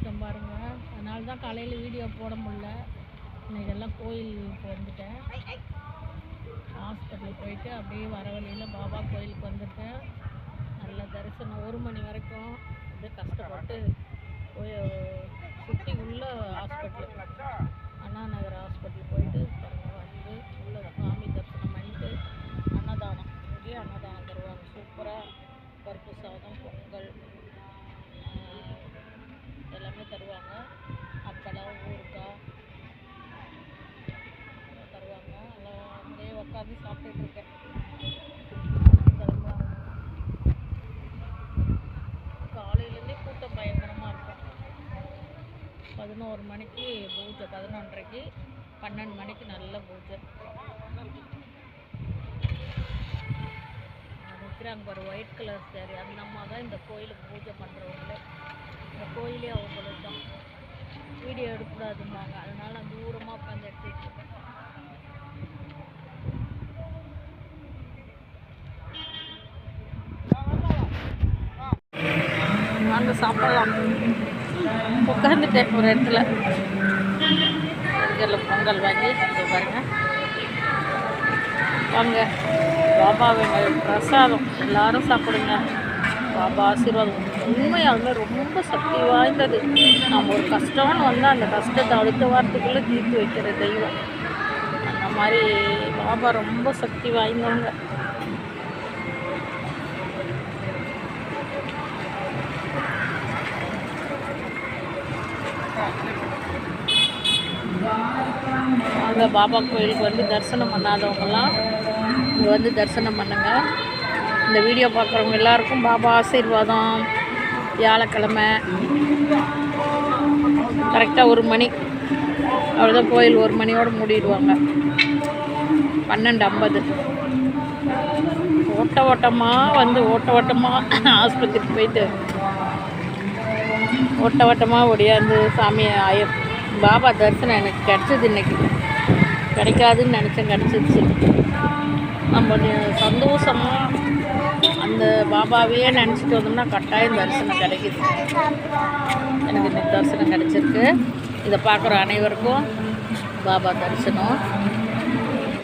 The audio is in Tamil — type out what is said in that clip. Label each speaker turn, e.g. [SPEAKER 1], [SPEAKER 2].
[SPEAKER 1] அதனால தான் காலையில் வீடியோ போட முடில இன்னைக்கு எல்லாம் கோயிலுக்கு வந்துட்டேன். ஹாஸ்பிட்டல் போயிட்டு அப்படியே வர வழியில் பாபா கோயிலுக்கு வந்துட்டேன் நல்ல தரிசனம். ஒரு மணி வரைக்கும் அப்படியே கஷ்டப்பட்டு போய் சுற்றி உள்ள ஹாஸ்பிட்டல் அண்ணா நகர் ஹாஸ்பிட்டல் போயிட்டு வந்து உள்ள சாமி உட்காந்து சாப்பிட்டுட்டு இருக்கேன். காலையிலேருந்தே கூட்டம் பயங்கரமாக இருக்கும். பதினோரு மணிக்கு பூஜை பதினொன்றரைக்கு பன்னெண்டு மணிக்கு நல்ல பூஜை. நிற்கிறாங்க ஒரு ஒயிட் கலர் சேரீ அந்த அம்மா தான் இந்த கோயிலுக்கு பூஜை பண்ணுறவங்களே இந்த கோயிலே அவங்களுக்கு தான். வீடியோ எடுக்கக்கூடாதும்பாங்க. அதனால் நான் தூரமாக உட்காந்து எடுத்துட்டு இருக்கேன் உட்காந்து சாப்பிடலாம். உட்காந்துட்டேன் ஒரு இடத்துல. இதில் பொங்கல் வாங்கி பாருங்க. வாங்க பாபாவை பிரசாதம். எல்லாரும் சாப்பிடுங்க. பாபா ஆசீர்வாதம். உண்மையாலுமே ரொம்ப சக்தி வாய்ந்தது. நம்ம ஒரு கஷ்டம்னு வந்தால் அந்த கஷ்டத்தை அடுத்த வாரத்துக்குள்ளே தீர்த்து வைக்கிற தெய்வம். அந்த மாதிரி பாபா ரொம்ப சக்தி வாய்ந்தவங்க. இந்த பாபா கோயிலுக்கு வந்து தரிசனம் பண்ணாதவங்கெல்லாம் இங்கே வந்து தரிசனம் பண்ணுங்கள் இந்த வீடியோ பார்க்குறவங்க எல்லாருக்கும் பாபா ஆசீர்வாதம். வியாழக்கிழமை. கரெக்டாக ஒரு மணி. அவ்வளோதான் கோயில் ஒரு மணியோடு மூடிடுவாங்க. பன்னெண்டு ஐம்பது. ஓட்ட ஓட்டமாக வந்து ஓட்ட ஓட்டமாக ஆஸ்பத்திரிக்கு போயிட்டு ஓட்ட ஓட்டமாக ஒடியாந்து சாமியை ஆய பாபா தரிசனம் எனக்கு கிடச்சிது இன்னைக்கு. கிடைக்காதுன்னு நினச்சேன் கிடச்சிருச்சு. நம்ம சந்தோஷமாக அந்த பாபாவையே நினச்சிட்டு வந்தோம்னா கட்டாயம் தரிசனம் கிடைக்குது. எனக்கு இன்னைக்கு தரிசனம் கிடச்சிருக்கு. இதை பார்க்குற அனைவருக்கும் பாபா தரிசனம்.